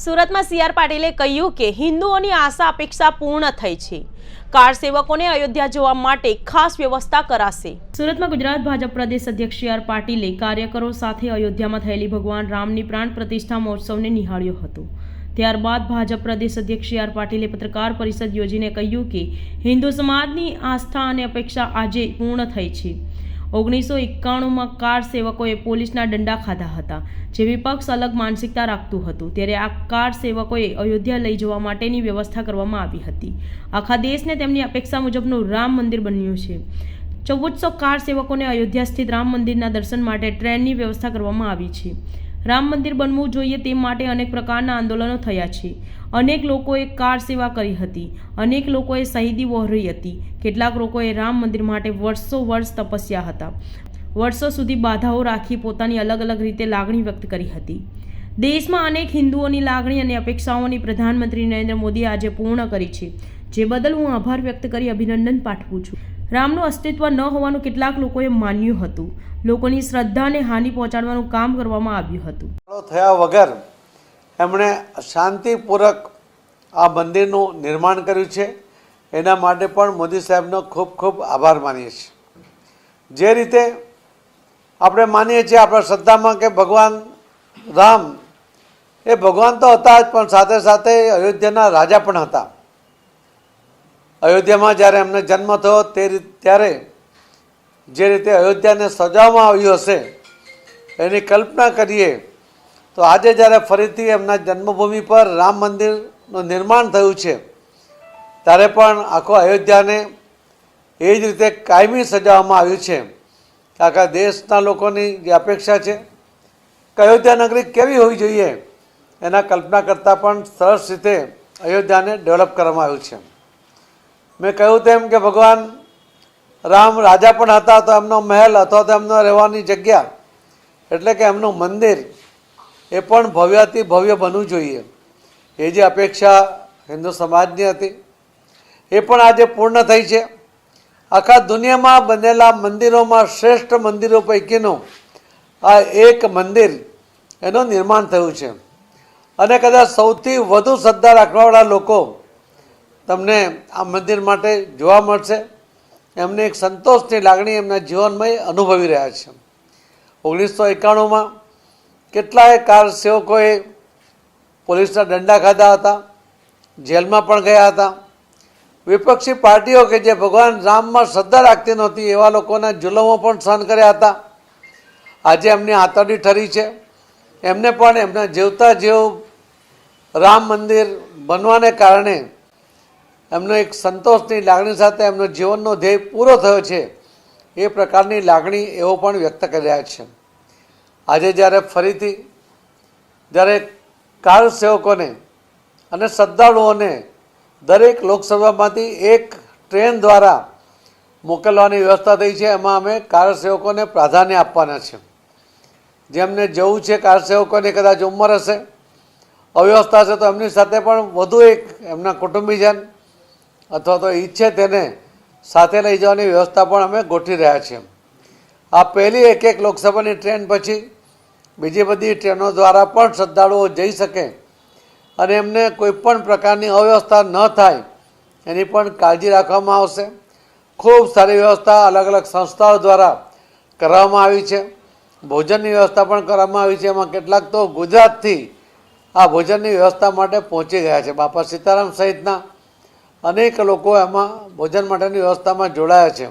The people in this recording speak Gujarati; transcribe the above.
સુરતમાં સી આર પાટીલે કહ્યું કે હિન્દુઓની આશા અપેક્ષા પૂર્ણ થઈ છે. કાર સેવકોને અયોધ્યા જોવા માટે ખાસ વ્યવસ્થા કરાશે. સુરતમાં ગુજરાત ભાજપ પ્રદેશ અધ્યક્ષ સી પાટીલે કાર્યકરો સાથે અયોધ્યામાં થયેલી ભગવાન રામની પ્રાણ પ્રતિષ્ઠા મહોત્સવને નિહાળ્યો હતો. ત્યારબાદ ભાજપ પ્રદેશ અધ્યક્ષ સી પાટીલે પત્રકાર પરિષદ યોજીને કહ્યું કે હિન્દુ સમાજની આસ્થા અને અપેક્ષા આજે પૂર્ણ થઈ છે. ઓગણીસો એકાણુંમાં કાર સેવકોએ પોલીસના દંડા ખાધા હતા. જે વિપક્ષ અલગ માનસિકતા રાખતું હતું. ત્યારે આ કાર સેવકોએ અયોધ્યા લઈ જવા માટેની વ્યવસ્થા કરવામાં આવી હતી. આખા દેશને તેમની અપેક્ષા મુજબનું રામ મંદિર બન્યું છે. ચૌદસો કાર સેવકોને અયોધ્યા સ્થિત રામ મંદિરના દર્શન માટે ટ્રેનની વ્યવસ્થા કરવામાં આવી છે. રામ મંદિર બનવું જોઈએ તે માટે અનેક પ્રકારના આંદોલનો થયા છે. અનેક લોકોએ કાર સેવા કરી હતી. અનેક લોકોએ શહીદી વહોરી હતી. કેટલાક લોકોએ રામ મંદિર માટે વર્ષો વર્ષ તપસ્યા હતા. વર્ષો સુધી બાધાઓ રાખી પોતાની અલગ અલગ રીતે લાગણી વ્યક્ત કરી હતી. દેશમાં અનેક હિન્દુઓની લાગણી અને અપેક્ષાઓની પ્રધાનમંત્રી નરેન્દ્ર મોદીએ આજે પૂર્ણ કરી છે. જે બદલ હું આભાર વ્યક્ત કરી અભિનંદન પાઠવું છું. રામનું અસ્તિત્વ ન હોવાનું કેટલાક લોકોએ માન્યું હતું. લોકોની શ્રદ્ધાને હાનિ પહોંચાડવાનું કામ કરવામાં આવ્યું હતું. થયા વગર એમણે શાંતિપૂર્વક આ મંદિરનું નિર્માણ કર્યું છે. એના માટે પણ મોદી સાહેબનો ખૂબ ખૂબ આભાર માનીએ છીએ. જે રીતે આપણે માનીએ છીએ આપણા શ્રદ્ધામાં કે ભગવાન રામ, એ ભગવાન તો હતા જ, પણ સાથે સાથે અયોધ્યાના રાજા પણ હતા. અયોધ્યામાં જ્યારે એમને જન્મ થયો તે ત્યારે જે રીતે અયોધ્યાને સજાવવામાં આવ્યું હશે, એની કલ્પના કરીએ તો આજે જ્યારે ફરીથી એમના જન્મભૂમિ પર રામ મંદિરનું નિર્માણ થયું છે, ત્યારે પણ આખો અયોધ્યાને એ જ રીતે કાયમી સજાવવામાં આવ્યું છે આખા દેશના લોકોની જે અપેક્ષા છે કે અયોધ્યા નગરી કેવી હોવી જોઈએ એના કલ્પના કરતાં પણ સરસ રીતે અયોધ્યાને ડેવલપ કરવામાં આવ્યું છે. મેં કહ્યું તેમ કે ભગવાન રામ રાજા પણ હતા, તો એમનો મહેલ અથવા તો એમનો રહેવાની જગ્યા એટલે કે એમનું મંદિર એ પણ ભવ્યથી ભવ્ય બનવું જોઈએ. એ જે અપેક્ષા હિન્દુ સમાજની હતી, એ પણ આજે પૂર્ણ થઈ છે. આખા દુનિયામાં બનેલા મંદિરોમાં શ્રેષ્ઠ મંદિરો પૈકીનું આ એક મંદિર એનું નિર્માણ થયું છે. અને કદાચ સૌથી વધુ શ્રદ્ધા રાખવાવાળા લોકો તમને આ મંદિર માટે જોવા મળશે. એમને એક સંતોષની લાગણી એમના જીવનમાં અનુભવી રહ્યા છે. ઓગણીસો એકાણુંમાં કેટલાય કાર સેવકોએ પોલીસના દંડા ખાધા હતા, જેલમાં પણ ગયા હતા. વિપક્ષી પાર્ટીઓ કે જે ભગવાન રામમાં શ્રદ્ધા રાખતી નહોતી, એવા લોકોના જુલમો પણ સહન કર્યા હતા. આજે એમની આતરડી ઠરી છે. એમને પણ એમના જીવતા જેવ રામ મંદિર બનવાને કારણે એમનો એક સંતોષની લાગણી સાથે એમનો જીવનનો ધ્યેય પૂરો થયો છે. એ પ્રકારની લાગણી એવો પણ વ્યક્ત કરી રહ્યા છે. આજે જ્યારે ફરીથી, જ્યારે કાર સેવકોને અને શ્રદ્ધાળુઓને દરેક લોકસભામાંથી એક ટ્રેન દ્વારા મોકલવાની વ્યવસ્થા થઈ છે, એમાં અમે કાર સેવકોને પ્રાધાન્ય આપવાના છે. જેમને જવું છે કાર સેવકોની કદાચ ઉંમર હશે, અવ્યવસ્થા છે તો એમની સાથે પણ વધુ એક એમના કુટુંબીજન અથવા તો ઈચ્છે તેને સાથે લઈ જવાની વ્યવસ્થા પણ અમે ગોઠવી રહ્યા છીએ. આ પહેલી એક એક લોકસભાની ટ્રેન પછી બીજી બધી ટ્રેનો દ્વારા પણ શ્રદ્ધાળુઓ જઈ શકે અને એમને કોઈ પણ પ્રકારની અવ્યવસ્થા ન થાય, એની પણ કાળજી રાખવામાં આવશે. ખૂબ સારી વ્યવસ્થા અલગ અલગ સંસ્થાઓ દ્વારા કરવામાં આવી છે. ભોજનની વ્યવસ્થા પણ કરવામાં આવી છે. એમાં કેટલાક તો ગુજરાતથી આ ભોજનની વ્યવસ્થા માટે પહોંચી ગયા છે. બાપા સીતારામ સહિતના અનેક લોકો એમાં ભોજન માટેની વ્યવસ્થામાં જોડાયા છે.